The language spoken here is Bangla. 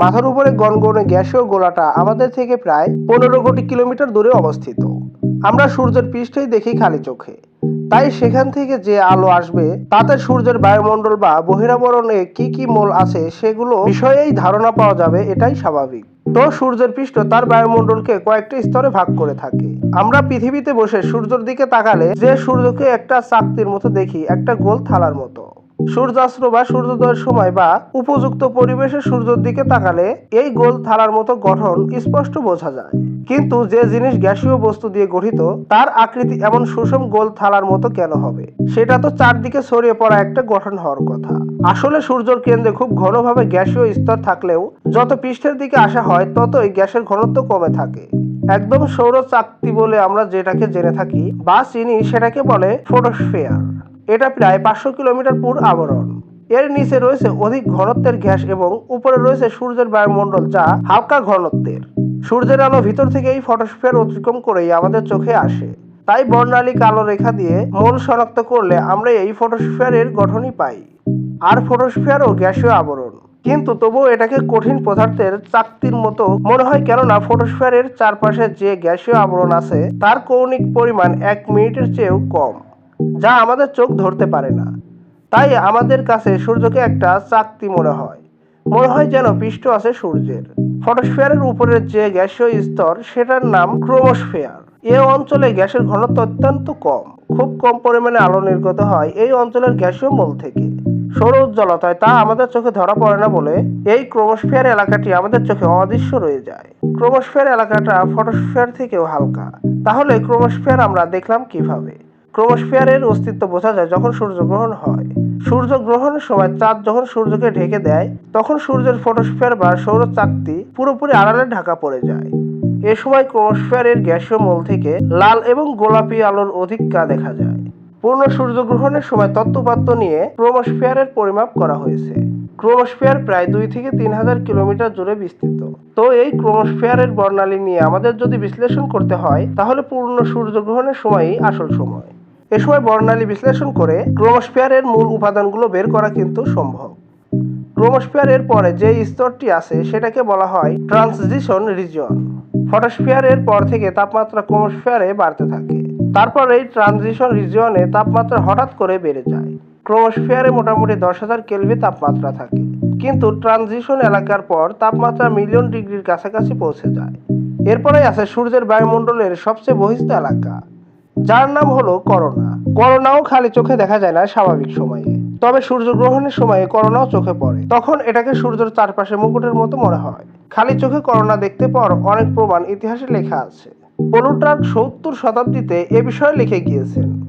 মাথার উপরে গনগনে গ্যাসীয় গোলাটা আমাদের থেকে প্রায় পনেরো কোটি কিলোমিটার দূরে অবস্থিত। আমরা সূর্যের পৃষ্ঠেই দেখি খালি চোখে। তাই সেখান থেকে যে আলো আসবে, তাতে সূর্যের বায়ুমণ্ডল বা বহিরাবরণে কি কি মোল আছে সেগুলো বিষয়েই ধারণা পাওয়া যাবে, এটাই স্বাভাবিক। তো সূর্যের পৃষ্ঠ তার বায়ুমণ্ডলকে কয়েকটি স্তরে ভাগ করে থাকে। আমরা পৃথিবীতে বসে সূর্যের দিকে তাকালে যে সূর্যকে একটা চাকতির মতো দেখি, একটা গোল থালার মতো। সূর্যাস্ত বা সূর্যোদয়ের সময় বা উপযুক্ত পরিবেশে সূর্যের দিকে তাকালে এই গোল থালার মতো গঠন স্পষ্ট বোঝা যায়। কিন্তু যে জিনিস গ্যাসীয় বস্তু দিয়ে গঠিত, তার আকৃতি এমন সুষম গোল থালার মতো কেন হবে? সেটা তো চারদিকে ছড়িয়ে পড়া একটা গঠন হওয়ার কথা। আসলে সূর্যের কেন্দ্রে খুব ঘনভাবে গ্যাসীয় স্তর থাকলেও যত পৃষ্ঠের দিকে আসা হয়, ততই গ্যাসের ঘনত্ব কমে থাকে। একদম সৌর চাকতি বলে আমরা যেটাকে জেনে থাকি বা চিনি, সেটাকে বলে ফোটোস্ফিয়ার। এটা প্রায় পাঁচশো কিলোমিটার পুর আবরণ। এর নিচে রয়েছে অধিক ঘনত্বের গ্যাস এবং উপরে রয়েছে সূর্যের বায়ুমণ্ডল যা হালকা ঘনত্বের। সূর্যের আলো ভিতর থেকে এই ফটোস্ফিয়ার অতিক্রম করেই আমাদের চোখে আসে। তাই বর্ণালী কালো রেখা দিয়ে মূল শনাক্ত করলে আমরা এই ফটোস্ফিয়ারের গঠনই পাই। আর ফটোস্ফিয়ারও গ্যাসীয় আবরণ। কিন্তু তবুও এটাকে কঠিন পদার্থের চাকতির মতো মনে হয় কেননা ফটোস্ফিয়ারের চারপাশে যে গ্যাসীয় আবরণ আছে, তার কৌণিক পরিমাণ এক মিনিটের চেয়েও কম। যা আমাদের চোখ ধরতে পারে না। তাই আমাদের কাছে সূর্যকে একটা চাকতি মনে হয়। মনে হয় যেন পৃষ্ঠ আছে সূর্যের। ফটোস্ফিয়ারের উপরের যে গ্যাসীয় স্তর, সেটার নাম ক্রোমোস্ফিয়ার। এ অঞ্চলে গ্যাসের ঘনত্ব অত্যন্ত কম। খুব কম পরিমাণে আলো নির্গত হয় এই অঞ্চলের গ্যাসীয় মূল থেকে। সৌর উজ্জ্বলতায় তা আমাদের চোখে ধরা পড়ে না বলে এই ক্রোমোস্ফিয়ার এলাকাটি আমাদের চোখে অদৃশ্য রয়ে যায়। ক্রোমোস্ফিয়ার এলাকাটা ফটোস্ফিয়ার থেকেও হালকা। তাহলে ক্রোমোস্ফিয়ার আমরা দেখলাম কীভাবে? ক্রোমোস্ফিয়ারের অস্তিত্ব বোঝা যায় যখন সূর্যগ্রহণ হয়। সূর্যগ্রহণের সময় চাঁদ যখন সূর্যকে ঢেকে দেয়, তখন সূর্যের ফটোস্ফিয়ার বা সৌর চাকতি পুরোপুরি আড়ালে ঢাকা পড়ে যায়। এ সময় ক্রোমোস্ফিয়ারের গ্যাসীয় মূল থেকে লাল এবং গোলাপি আলোর অধিক্যা দেখা যায়। পূর্ণ সূর্যগ্রহণের সময় তত্ত্বপাত্র নিয়ে ক্রোমোস্ফিয়ারের পরিমাপ করা হয়েছে। ক্রোমোস্ফিয়ার প্রায় দুই থেকে তিন হাজার কিলোমিটার জুড়ে বিস্তৃত। তো এই ক্রোমোস্ফিয়ারের বর্ণালী নিয়ে আমাদের যদি বিশ্লেষণ করতে হয়, তাহলে পূর্ণ সূর্যগ্রহণের সময়ই আসল সময়। এ সময় বর্ণালী বিশ্লেষণ করে ক্রোমোস্ফিয়ারের মূল উপাদানগুলো বের করা কিন্তু সম্ভব। ক্রোমোস্ফিয়ারের পরে যে স্তরটি আছে, সেটাকে বলা হয় ট্রানজিশন রিজন ফটোস্ফিয়ারের পর থেকে তাপমাত্রা ক্রোমোস্ফিয়ারে বাড়তে থাকে। তারপর এই ট্রানজিশন রিজিয়নে তাপমাত্রা হঠাৎ করে বেড়ে যায়। ক্রোমোস্ফিয়ারে মোটামুটি দশ হাজার কেলভি তাপমাত্রা থাকে। কিন্তু ট্রানজিশন এলাকার পর তাপমাত্রা মিলিয়ন ডিগ্রির কাছাকাছি পৌঁছে যায়। এরপরে আছে সূর্যের বায়ুমণ্ডলের সবচেয়ে বহিস্থ এলাকা। যার নাম হলো করোনা। করোনাও খালি চোখে দেখা যায় না স্বাভাবিক সময়ে। তবে সূর্যগ্রহণের সময়ে করোনাও চোখে পড়ে। তখন এটাকে সূর্যের চারপাশে মুকুটের মতো মনে হয়। খালি চোখে করোনা দেখতে পর অনেক প্রমাণ ইতিহাসে লেখা আছে। প্লুটার্ক সত্তর শতাব্দীতে এ বিষয়ে লিখে গিয়েছেন।